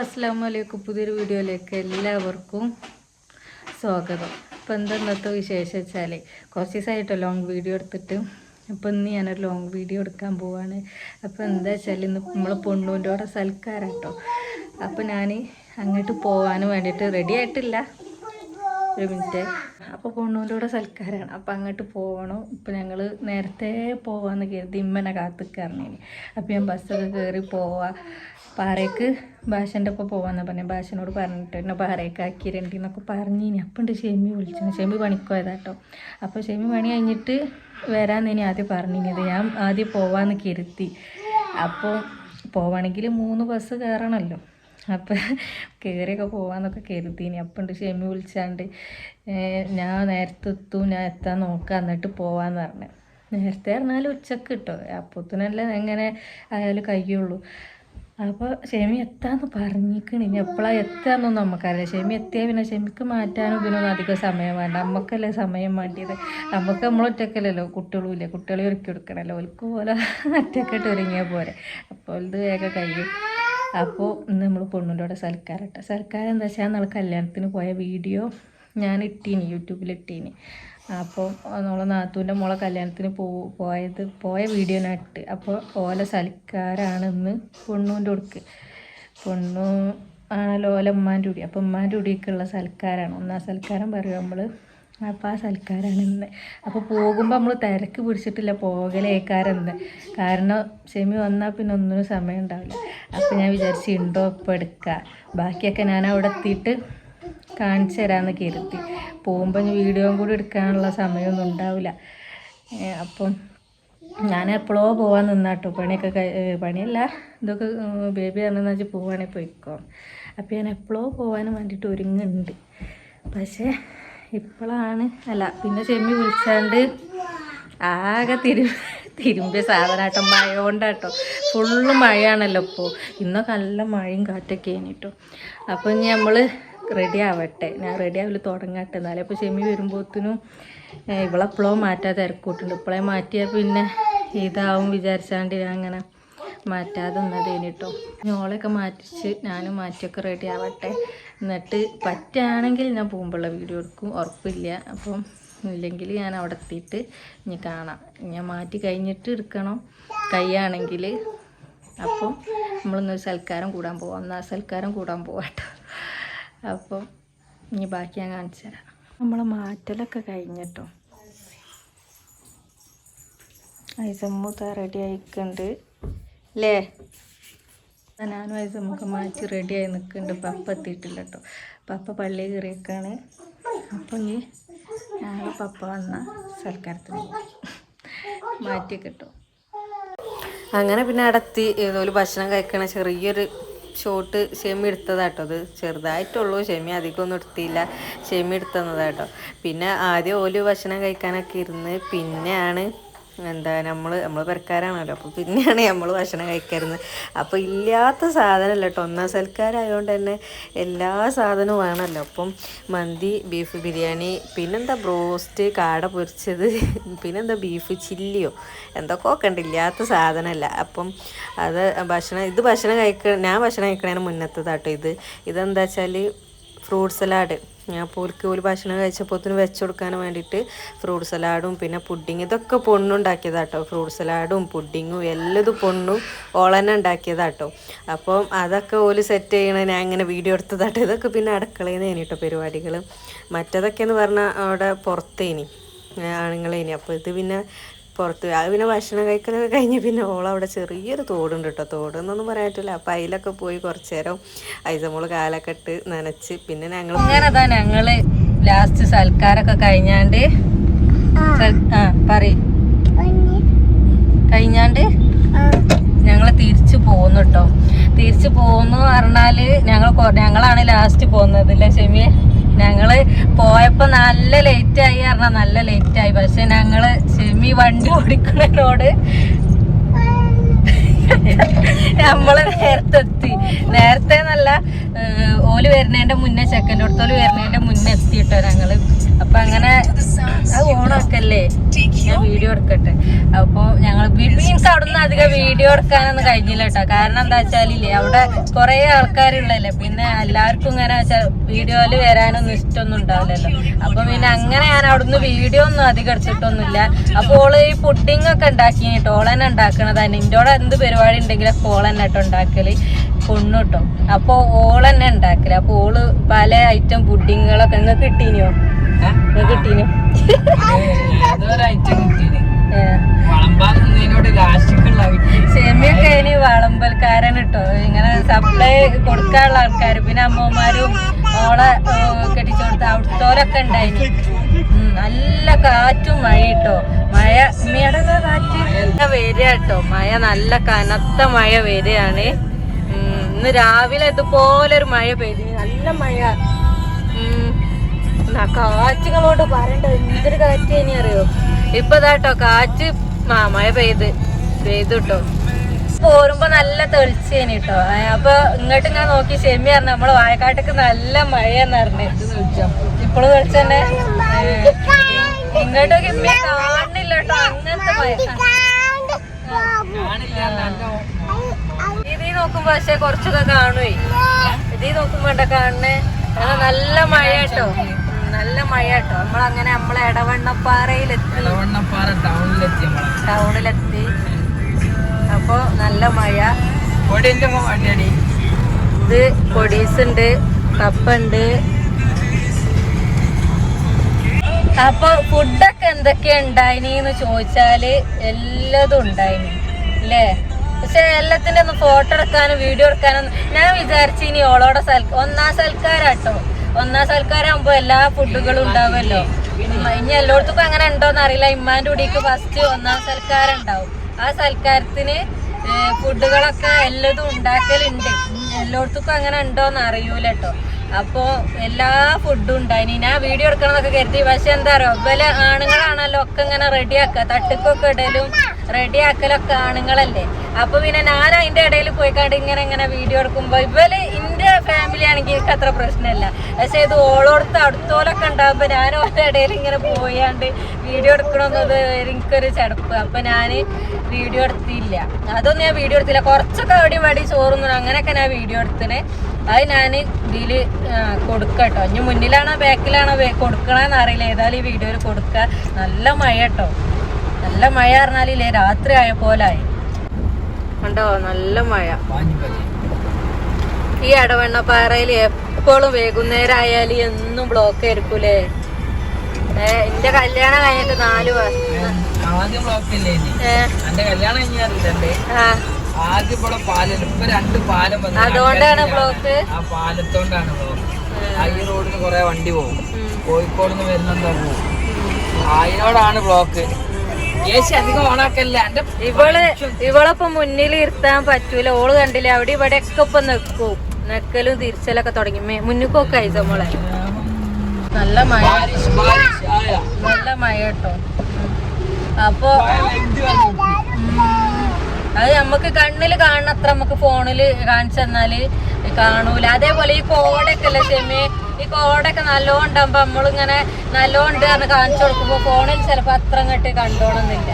അസ്സാം വലൈക്കും പുതിയൊരു വീഡിയോയിലേക്ക് എല്ലാവർക്കും സ്വാഗതം. ഇപ്പം എന്താ ഇന്നത്തെ വിശേഷം വെച്ചാൽ കുറച്ച് ദിവസമായിട്ടോ ലോങ് വീഡിയോ എടുത്തിട്ട്. അപ്പം ഇന്ന് ഞാനൊരു ലോങ് വീഡിയോ എടുക്കാൻ പോവാണ്. അപ്പോൾ എന്താ വെച്ചാൽ ഇന്ന് നമ്മൾ പൊണ്ണൂന്റെ അവിടെ സൽക്കാരാട്ടോ. അപ്പോൾ ഞാൻ അങ്ങോട്ട് പോകാൻ വേണ്ടിയിട്ട് റെഡി ആയിട്ടില്ല. ഒരു മിനിറ്റ്. അപ്പോൾ പൊണ്ണൂന്റെ കൂടെ സൽക്കാരാണ്. അപ്പോൾ അങ്ങോട്ട് പോകണം. ഇപ്പം ഞങ്ങൾ നേരത്തെ പോവാന്ന് കരുതി ഇമ്മനെ കാത്തിക്കറിഞ്ഞേന് അപ്പോൾ ഞാൻ ബസ്സൊക്കെ കയറി പോവാ. പാറയ്ക്ക് ഭാഷന്റെ ഒപ്പം പോവാന്ന് പറഞ്ഞു. ഭാഷനോട് പറഞ്ഞിട്ട് എന്നെ പാറയ്ക്ക് ആക്കിരണ്ടി എന്നൊക്കെ പറഞ്ഞിനി. അപ്പം ഉണ്ട് ഷെമി വിളിച്ചു ഷെമി പണിക്കോയതാട്ടോ അപ്പോൾ ഷെമി പണി കഴിഞ്ഞിട്ട് വരാമെന്ന് ഇനി ആദ്യം പറഞ്ഞിരുന്നത് ഞാൻ ആദ്യം പോവാന്ന് കരുതി. അപ്പോൾ പോവാണെങ്കിൽ മൂന്ന് ബസ് കയറണമല്ലോ അപ്പം കയറിയൊക്കെ പോകാമെന്നൊക്കെ കരുതീനി. അപ്പം ഉണ്ട് ഷെമി വിളിച്ചാണ്ട് ഞാൻ നേരത്തെ എത്തും ഞാൻ എത്താൻ നോക്കാം എന്നിട്ട് പോവാന്ന് പറഞ്ഞു. നേരത്തെ പറഞ്ഞാൽ ഉച്ചയ്ക്ക് കിട്ടും അപ്പത്തിനല്ലേ എങ്ങനെ ആയാലും കഴിയുള്ളൂ അപ്പോൾ ഷെമി എത്താന്ന് പറഞ്ഞിക്കണ്. ഇനി എപ്പോഴാണ് എത്താന്നൊന്നും നമുക്കറിയാം ഷെമി എത്തിയാൽ പിന്നെ ഷെമിക്ക് മാറ്റാനും ഇതിനൊന്നും അധികം സമയം വേണ്ട. നമുക്കല്ലേ സമയം വേണ്ടിയത്. നമുക്ക് നമ്മളൊറ്റക്കല്ലല്ലോ കുട്ടികളും ഇല്ല കുട്ടികളെ ഒരുക്കി കൊടുക്കണമല്ലോ ഓൽക്ക് പോലെ ഒറ്റക്കെട്ട് ഒരുങ്ങിയാൽ പോലെ അപ്പോൾ ഇത് വേഗം കഴിയും അപ്പോൾ നമ്മൾ പൊണ്ണിന്റെ സൽക്കാരം ഇട്ട സൽക്കാരം എന്താ വെച്ചാൽ നമ്മൾ കല്യാണത്തിന് പോയ വീഡിയോ ഞാൻ ഇട്ടീനി യൂട്യൂബിൽ ഇട്ടീനി. അപ്പോൾ നമ്മളെ നാത്തൂന്റെ മോളെ കല്യാണത്തിന് പോ പോയത് പോയ വീഡിയോ ഞാൻ ഇട്ട്. അപ്പോൾ ഓല സൽക്കാരാണ് ഇന്ന് പൊണ്ണൂന്റെ കൊടുക്ക് പൊണ്ണു ആണല്ലോ ഓല ഉമ്മാന്റെ ഉടി. അപ്പോൾ ഉമ്മാന്റെ ഉടിയൊക്കെയുള്ള സൽക്കാരാണ്. ഒന്നാം സൽക്കാരം പറയും നമ്മൾ അപ്പോൾ ആ സൽക്കാരാണ് ഇന്ന്. അപ്പോൾ പോകുമ്പോൾ നമ്മൾ തിരക്ക് പിടിച്ചിട്ടില്ല പോകലേക്കാരെന്ന്. കാരണം ഷെമി വന്നാൽ പിന്നെ ഒന്നിനും സമയം ഉണ്ടാവില്ല. അപ്പോൾ ഞാൻ വിചാരിച്ചു ഉണ്ടോ എടുക്കുക ബാക്കിയൊക്കെ ഞാൻ അവിടെ എത്തിയിട്ട് കാണിച്ചു തരാമെന്ന് കരുതി. പോകുമ്പോൾ വീഡിയോയും കൂടി എടുക്കാനുള്ള സമയമൊന്നും ഉണ്ടാവില്ല. അപ്പം ഞാൻ എപ്പോഴോ പോകാൻ നിന്നാട്ടോ പണിയൊക്കെ പണിയല്ല ഇതൊക്കെ ബേബി ആണെന്ന് വെച്ചാൽ പോവുകയാണെങ്കിൽ പോയിക്കോ. അപ്പോൾ ഞാൻ എപ്പോഴോ പോകാൻ വേണ്ടിയിട്ട് ഒരുങ്ങുന്നുണ്ട്. പക്ഷേ ഇപ്പോഴാണ് അല്ല പിന്നെ ചെമ്മി വിളിച്ചാണ്ട് ആകെ തിരു തിരുമ്പിയ സാധനമാട്ടോ മഴ കൊണ്ടാട്ടോ ഫുള്ള് മഴയാണല്ലോ ഇപ്പോൾ ഇന്നൊക്കെ നല്ല മഴയും കാറ്റൊക്കെ ആയിട്ടോ അപ്പോൾ ഇനി നമ്മൾ റെഡി ആവട്ടെ. ഞാൻ റെഡി ആവില്ല തുടങ്ങട്ടെ എന്നാലേ. അപ്പോൾ ചെമ്മി വരുമ്പോഴത്തേനും ഇവളെപ്പോഴോ മാറ്റാൻ തിരക്കൂട്ടുണ്ട്. ഇപ്പോഴേ മാറ്റിയാൽ പിന്നെ ഇതാവും വിചാരിച്ചാണ്ട് ഞാൻ അങ്ങനെ മാറ്റാതെ നിന്നതേന് കേട്ടോ ഞോളൊക്കെ മാറ്റിച്ച് ഞാനും മാറ്റിയൊക്കെ റെഡി ആവട്ടെ. എന്നിട്ട് പറ്റുകയാണെങ്കിൽ ഞാൻ പോകുമ്പോഴുള്ള വീഡിയോ എടുക്കും. ഉറപ്പില്ല. അപ്പം ഇല്ലെങ്കിൽ ഞാൻ അവിടെ എത്തിയിട്ട് ഇനി കാണാം. ഞാൻ മാറ്റി കഴിഞ്ഞിട്ട് എടുക്കണം കൈയാണെങ്കിൽ. അപ്പം നമ്മളൊന്നൊരു സൽക്കാരം കൂടാൻ പോവാം. എന്നാൽ സൽക്കാരം കൂടാൻ പോവാട്ടോ. അപ്പം ഇനി ബാക്കി ഞാൻ കാണിച്ചു തരാം. നമ്മൾ മാറ്റലൊക്കെ കഴിഞ്ഞിട്ടോ. ഐസമ്മൂത്ത റെഡി ആയിക്കുണ്ട്. അല്ലേ ഞാനും അത് നമുക്ക് മാറ്റി റെഡിയായി നിൽക്കുന്നുണ്ട് പപ്പ എത്തിയിട്ടില്ല കേട്ടോ പപ്പ പള്ളി കയറിയേക്കാണ്. അപ്പം ഇനി ഞങ്ങൾ പപ്പ വന്ന സൽക്കാരത്തിന്. മാറ്റി കിട്ടും അങ്ങനെ പിന്നെ അടത്തി ഇതുപോലെ ഭക്ഷണം കഴിക്കണ ചെറിയൊരു ഷോട്ട് ഷെമി എടുത്തതാട്ടോ അത്. ചെറുതായിട്ടുള്ളൂ ഷെമി അധികം ഒന്നും എടുത്തില്ല ഷെമി എടുത്തതാട്ടോ പിന്നെ ആദ്യം ഓൽ ഭക്ഷണം കഴിക്കാനൊക്കെ ഇരുന്ന് പിന്നെയാണ് എന്താ നമ്മൾ നമ്മൾ പെരക്കാരാണല്ലോ. അപ്പോൾ പിന്നെയാണ് നമ്മൾ ഭക്ഷണം കഴിക്കരുന്നത് അപ്പോൾ ഇല്ലാത്ത സാധനമല്ല കേട്ടോ ഒന്നാം സൽക്കാരായതുകൊണ്ട് തന്നെ എല്ലാ സാധനവും വേണമല്ലോ അപ്പം മന്തി ബീഫ് ബിരിയാണി പിന്നെന്താ ബ്രോസ്റ്റ് കാട പൊരിച്ചത് പിന്നെന്താ ബീഫ് ചില്ലിയോ എന്തൊക്കെ ഉണ്ട്. ഇല്ലാത്ത സാധനമല്ല. അപ്പം അത് ഭക്ഷണം ഇത് ഭക്ഷണം കഴിക്ക ഞാൻ ഭക്ഷണം കഴിക്കണതിന് മുന്നത്തതാട്ടോ ഇത്. ഇതെന്താ വെച്ചാൽ ഫ്രൂട്ട് സലാഡ്. ഞാൻ പോർക്ക് ഒരു ഭക്ഷണം കഴിച്ചപ്പോത്തിന് വെച്ച് കൊടുക്കാൻ വേണ്ടിയിട്ട് ഫ്രൂട്ട് സലാഡും പിന്നെ പുഡിങ് ഇതൊക്കെ പൊണ്ണുണ്ടാക്കിയതാട്ടോ. ഫ്രൂട്ട് സലാഡും പുഡിങ്ങും എല്ലതും പൊണ്ണും ഓളന്നെ ഉണ്ടാക്കിയതാട്ടോ. അപ്പം അതൊക്കെ ഓൽ സെറ്റ് ചെയ്യണ ഞാൻ ഇങ്ങനെ വീഡിയോ എടുത്തതാട്ടോ. ഇതൊക്കെ പിന്നെ അടുക്കളയിൽ നിന്ന് കേട്ടോ പരിപാടികൾ മറ്റതൊക്കെ എന്ന് പറഞ്ഞാൽ അവിടെ പുറത്തേനി. ആണുങ്ങളേനി. അപ്പോൾ ഇത് പിന്നെ പുറത്ത് അത് പിന്നെ ഭക്ഷണം കഴിക്കലൊക്കെ കഴിഞ്ഞ് പിന്നെ ഓളവിടെ ചെറിയൊരു തോടുണ്ട് കേട്ടോ. തോടെന്നൊന്നും പറയാൻ പറ്റില്ല അപ്പം അതിലൊക്കെ പോയി കുറച്ചു നേരം ഐസമോൾ കാലൊക്കെ ഇട്ട് നനച്ച് പിന്നെ ഞങ്ങൾ അങ്ങനെതാ ഞങ്ങൾ ലാസ്റ്റ് സൽക്കാരൊക്കെ കഴിഞ്ഞാണ്ട് ആ. പറയും. കഴിഞ്ഞാണ്ട് ഞങ്ങൾ തിരിച്ചു പോന്നു കേട്ടോ തിരിച്ചു പോന്നു പറഞ്ഞാൽ ഞങ്ങൾ ഞങ്ങളാണ് ലാസ്റ്റ് പോകുന്നത് അല്ലേ ഷെമിയെ? ഞങ്ങൾ പോയപ്പോ നല്ല ലേറ്റ് ആയി പറഞ്ഞാൽ നല്ല ലേറ്റ് ആയി. പക്ഷെ ഞങ്ങൾ ഷെമി വണ്ടി ഓടിക്കുന്നതിനോട് നമ്മൾ നേരത്തെ എത്തി നേരത്തെ നല്ല ഓൽ വരുന്നതിന്റെ മുന്നേ ചെക്കന്റെ അടുത്തോൽ വരുന്നതിന്റെ മുന്നേ എത്തിയിട്ടോ ഞങ്ങൾ. അപ്പൊ അങ്ങനെ അത് ഓണാക്കല്ലേ ഞാൻ വീഡിയോ എടുക്കട്ടെ. അപ്പൊ ഞങ്ങൾ മീൻസ് അവിടുന്ന് അധികം വീഡിയോ എടുക്കാനൊന്നും കഴിഞ്ഞില്ല കേട്ടോ. കാരണം എന്താ വെച്ചാലില്ലേ അവിടെ കുറെ ആൾക്കാരുള്ളല്ലേ? പിന്നെ എല്ലാവർക്കും ഇങ്ങനെ വീഡിയോയിൽ വരാനൊന്നും ഇഷ്ടമൊന്നും ഉണ്ടാവില്ലല്ലോ. അപ്പൊ പിന്നെ അങ്ങനെ ഞാൻ അവിടുന്ന് വീഡിയോ ഒന്നും അധികം എടുത്തിട്ടൊന്നുമില്ല. അപ്പൊ ഓൾ ഈ പുഡിംഗ് ഒക്കെ ഉണ്ടാക്കി കേട്ടോ. ഓളെന്നെ ഉണ്ടാക്കണതാണ് നിന്റോടെ എന്ത് പരിപാടി ഉണ്ടെങ്കിലും ഓളെന്നെ കേട്ടോ ഉണ്ടാക്കൽ. കൊണ്ണു കേട്ടോ. അപ്പൊ ഓളെന്നെ ഉണ്ടാക്കൽ. അപ്പൊ ഓൾ പല ഐറ്റം പുഡിങ്ങുകളൊക്കെ നിങ്ങൾക്ക് കിട്ടീനിയോ നിങ്ങൾക്ക് കിട്ടീനോ. സെമിയൊക്കെ ഇനി വളമ്പൽക്കാരൻ കേട്ടോ ഇങ്ങനെ സപ്ലൈ കൊടുക്കാനുള്ള ആൾക്കാർ പിന്നെ അമ്മമാരും ഓളെ കെട്ടിച്ചു കൊടുത്ത അവിടുത്തോരൊക്കെ ഉണ്ടായിന്. നല്ല കാറ്റും മഴ കേട്ടോ മഴ ഉമ്മയുടെ കാറ്റ് വരിക കേട്ടോ മഴ നല്ല കനത്ത മഴ വരികയാണ്. ഇന്ന് രാവിലെ ഇതുപോലെ ഒരു മഴ പെയ്തു നല്ല മഴ. കാറ്റുകളോട് പറയണ്ട എന്തൊരു കാറ്റ് ഇനി അറിയോ? ഇപ്പൊ ഇതാട്ടോ കാറ്റ് ആ മഴ പെയ്ത് പെയ്തു കേട്ടോ പോരുമ്പോ നല്ല തെളിച്ചേനി കേട്ടോ അപ്പൊ ഇങ്ങോട്ട് ഇങ്ങനെ നോക്കി ഷെമി പറഞ്ഞു നമ്മൾ വാഴക്കാട്ടക്ക് നല്ല മഴയെന്ന് പറഞ്ഞു. ഇപ്പോഴും തെളിച്ചന്നെ. ഇങ്ങോട്ടൊക്കെ ഇമ്മ കാണില്ല കേട്ടോ അങ്ങനത്തെ മഴ. ഇതീ നോക്കുമ്പോ പക്ഷെ കുറച്ചൊക്കെ കാണുവേ. ഇതീ നോക്കുമ്പോ അത് നല്ല മഴ കേട്ടോ നല്ല മഴ കേട്ടോ നമ്മളങ്ങനെ നമ്മളെ ഇടവണ്ണപ്പാറയിലെത്തി ഇടവണ്ണപ്പാറ ടൗണിലെത്തി ടൗണിലെത്തി. അപ്പൊ നല്ല മഴ. ഇത് പൊടീസ് ഉണ്ട് കപ്പുണ്ട്. അപ്പൊ ഫുഡൊക്കെ എന്തൊക്കെ ഉണ്ടായിനി ചോദിച്ചാൽ എല്ലതും ഉണ്ടായിനി അല്ലേ? പക്ഷെ എല്ലാത്തിന്റെ ഒന്ന് ഫോട്ടോ എടുക്കാനും വീഡിയോ എടുക്കാനും ഞാൻ വിചാരിച്ചു ഇനി ഓളോടെ സൽ ഒന്നാം സൽക്കാരാട്ടോ. ഒന്നാം സൽക്കാരാകുമ്പോ എല്ലാ ഫുഡുകളും ഉണ്ടാവുമല്ലോ. ഇനി എല്ലായിടത്തും അങ്ങനെ ഉണ്ടോന്ന് അറിയില്ല. ഇമ്മാന്റെ കൂടിക്ക് ഫസ്റ്റ് ഒന്നാം സൽക്കാരം ഉണ്ടാവും ആ സൽക്കാരത്തിന് ഫുഡുകളൊക്കെ എല്ലാതും ഉണ്ടാക്കലുണ്ട്. എല്ലായിടത്തും അങ്ങനെ ഉണ്ടോന്ന് അറിയൂല കേട്ടോ അപ്പോ എല്ലാ ഫുഡും ഉണ്ടായിനി. ഞാൻ വീഡിയോ എടുക്കണമെന്നൊക്കെ കരുതി. പക്ഷെ എന്താ പറയുക ഇവലെ ആണുങ്ങളാണല്ലോ ഒക്കെ ഇങ്ങനെ റെഡിയാക്കുക. തട്ടിപ്പൊക്കെ ഇടലും റെഡിയാക്കലൊക്കെ ആണുങ്ങളല്ലേ. അപ്പൊ പിന്നെ ഞാൻ അതിന്റെ ഇടയിൽ പോയിക്കാണ്ട് ഇങ്ങനെ ഇങ്ങനെ വീഡിയോ എടുക്കുമ്പോ ഇവൽ ഇന്റെ ഫാമിലി ആണെങ്കിൽ എനിക്ക് അത്ര പ്രശ്നമില്ല പക്ഷെ ഇത് ഓളോടുത്ത് അടുത്തോലൊക്കെ ഉണ്ടാകുമ്പോൾ ഞാൻ ഓരോ ഇടയിൽ ഇങ്ങനെ പോയാണ്ട് വീഡിയോ എടുക്കണമെന്നത് എനിക്കൊരു ചടപ്പ്. അപ്പം ഞാൻ വീഡിയോ എടുത്തില്ല. അതൊന്നും ഞാൻ വീഡിയോ എടുത്തില്ല. കുറച്ചൊക്കെ അവിടെയും വടി ചോറുന്നു അങ്ങനെയൊക്കെ ഞാൻ വീഡിയോ എടുത്തിനെ അത് ഞാൻ ഇതിൽ കൊടുക്കട്ടോ. ഇനി മുന്നിലാണോ ബാക്കിലാണോ കൊടുക്കണമെന്ന് അറിയില്ല. ഏതായാലും ഈ വീഡിയോയിൽ കൊടുക്കുക നല്ല മഴ കേട്ടോ നല്ല മഴ പറഞ്ഞാലില്ലേ? രാത്രി ആയ. പോലായി കണ്ടോ? നല്ല മഴ. ഈ അടവണ്ണപ്പാറയിൽ എപ്പോഴും വൈകുന്നേരം ആയാലും എന്നും ബ്ലോക്ക് ആയിരിക്കൂലേ? ഏ എന്റെ കല്യാണം കഴിഞ്ഞിട്ട് നാല് വർഷം അതുകൊണ്ടാണ് ബ്ലോക്ക് ആ പാലത്തോണ്ടാണ് ബ്ലോക്ക് ഈ റോഡിന് കൊറേ വണ്ടി പോകും. കോഴിക്കോട് നിന്ന് വരുന്നുണ്ടോ പോകും അതിനോടാണ് ബ്ലോക്ക് ഇവൾ ഇവളപ്പം മുന്നിൽ ഇരുത്താൻ പറ്റൂല. ഓൾ കണ്ടില്ല അവിടെ ഇവിടെ ഒക്കെ ഇപ്പൊ നിക്കും. നെക്കലും തിരിച്ചലൊക്കെ തുടങ്ങി മുന്നുക്കൊക്കെ അയച്ച മോളെ? നല്ല മഴ. നല്ല മഴ കേട്ടോ. അപ്പൊ അത് നമുക്ക് കണ്ണിൽ കാണുന്ന നമുക്ക് ഫോണിൽ കാണിച്ചു തന്നാൽ കാണൂല. അതേപോലെ ഈ കോടൊക്കെ അല്ലേ ഷെമി ഈ കോടൊക്കെ നല്ലോണം നമ്മളിങ്ങനെ നല്ലോണം ഉണ്ട് കാണിച്ചു കൊടുക്കുമ്പോ ഫോണിൽ ചിലപ്പോ അത്ര അങ്ങോട്ട് കണ്ടോണമെന്നില്ല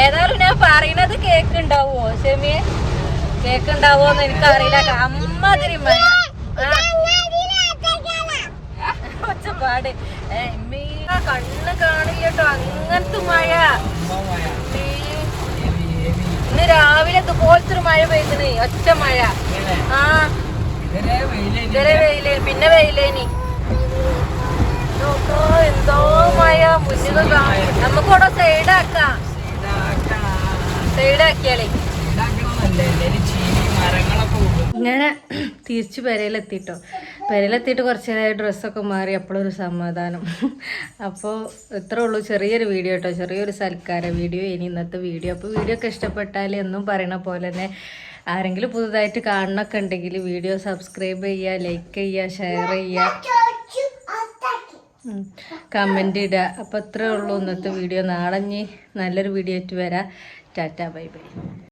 ഏതായാലും ഞാൻ പറയണത് കേക്ക് ഉണ്ടാവുമോ ഷെമി കേക്ക് എനിക്ക് എനിക്കറിയില്ല. അമ്മാതിരി. ഒച്ചപ്പാട്. കണ്ണ് കാണില്ലട്ടോ അങ്ങനത്തെ മഴ. ഇന്ന് രാവിലെ ഇതുപോലത്തെ ഒരു മഴ പെയ്തിന്. ഒറ്റ മഴ. ആ. ഇതരെ വെയിലേ പിന്നെ വെയിലേനി. എന്തോ മഴ. മുന്നിൽ നമുക്ക് സൈഡാക്കാം. സൈഡ് ഇങ്ങനെ തിരിച്ച് പെരയിലെത്തിട്ടോ. പെരയിലെത്തിയിട്ട് കുറച്ച് നേരം ഡ്രസ്സൊക്കെ മാറി അപ്പോഴൊരു സമാധാനം. അപ്പോൾ ഇത്രേ ഉള്ളൂ ചെറിയൊരു വീഡിയോ കേട്ടോ ചെറിയൊരു സൽക്കാര വീഡിയോ. ഇനി ഇന്നത്തെ വീഡിയോ. അപ്പോൾ വീഡിയോ ഒക്കെ ഇഷ്ടപ്പെട്ടാൽ എന്നും പറയണ പോലെ തന്നെ ആരെങ്കിലും പുതുതായിട്ട് കാണണമൊക്കെ ഉണ്ടെങ്കിൽ വീഡിയോ സബ്സ്ക്രൈബ് ചെയ്യുക ലൈക്ക് ചെയ്യുക ഷെയർ ചെയ്യുക കമന്റ് ഇടുക അപ്പോൾ ഇത്രേ ഉള്ളൂ ഇന്നത്തെ വീഡിയോ. നാളെ നല്ലൊരു വീഡിയോ ആയിട്ട് വരാം. Tata bye bye.